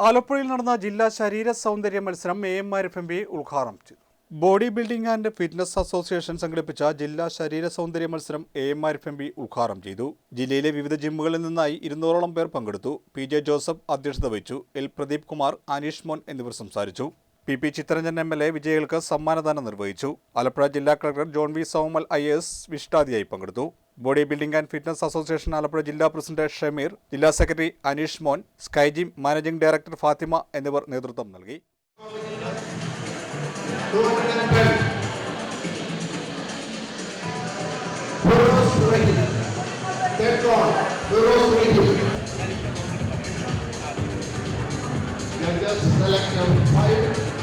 ആലപ്പുഴയിൽ നടന്ന ജില്ലാ ശരീര സൗന്ദര്യ മത്സരം A M R F M B ഉദ്ഘാടനം ചെയ്തു. Body building and fitness association സംഘടിപ്പിച്ച ജില്ലാ ശരീര സൗന്ദര്യ മത്സരം A M R F M B ഉദ്ഘാടനം ചെയ്തു. ജില്ലയിലെ വിവിധ ജിമ്മുകളിൽ നിന്നായി ഇരുന്നൂറോളം പേർ പങ്കെടുത്തു. പി ജെ ജോസഫ് അധ്യക്ഷത വഹിച്ചു. എൽ പ്രദീപ് കുമാർ അനീഷ് മോൻ എന്നിവർ സംസാരിച്ചു. P P Chittaranjan M L A വിജയികൾക്ക് സമ്മാനദാനം നിർവഹിച്ചു. ആലപ്പുഴ ജില്ലാ collector John V Samuel I S വിഷ്ടാദിയായി പങ്കെടുത്തു. Body building and fitness association Alappuzha ജില്ലാ പ്രസിഡന്റ് ഷമീർ ജില്ലാ സെക്രട്ടറി അനീഷ് മോൻ സ്കൈജിം മാനേജിംഗ് ഡയറക്ടർ ഫാത്തിമ എന്നിവർ നേതൃത്വം നൽകി 210. Heroes ready. Take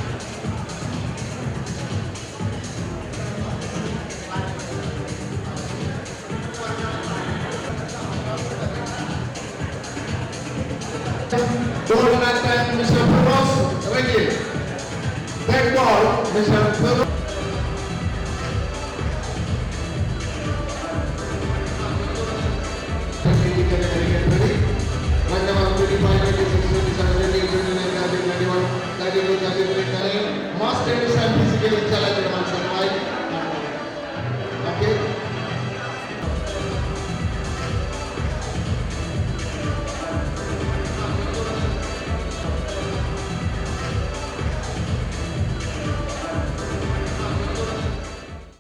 Tournament time, Mr. Provost, Reggie. Back ball, Mr. Provost. Must and physically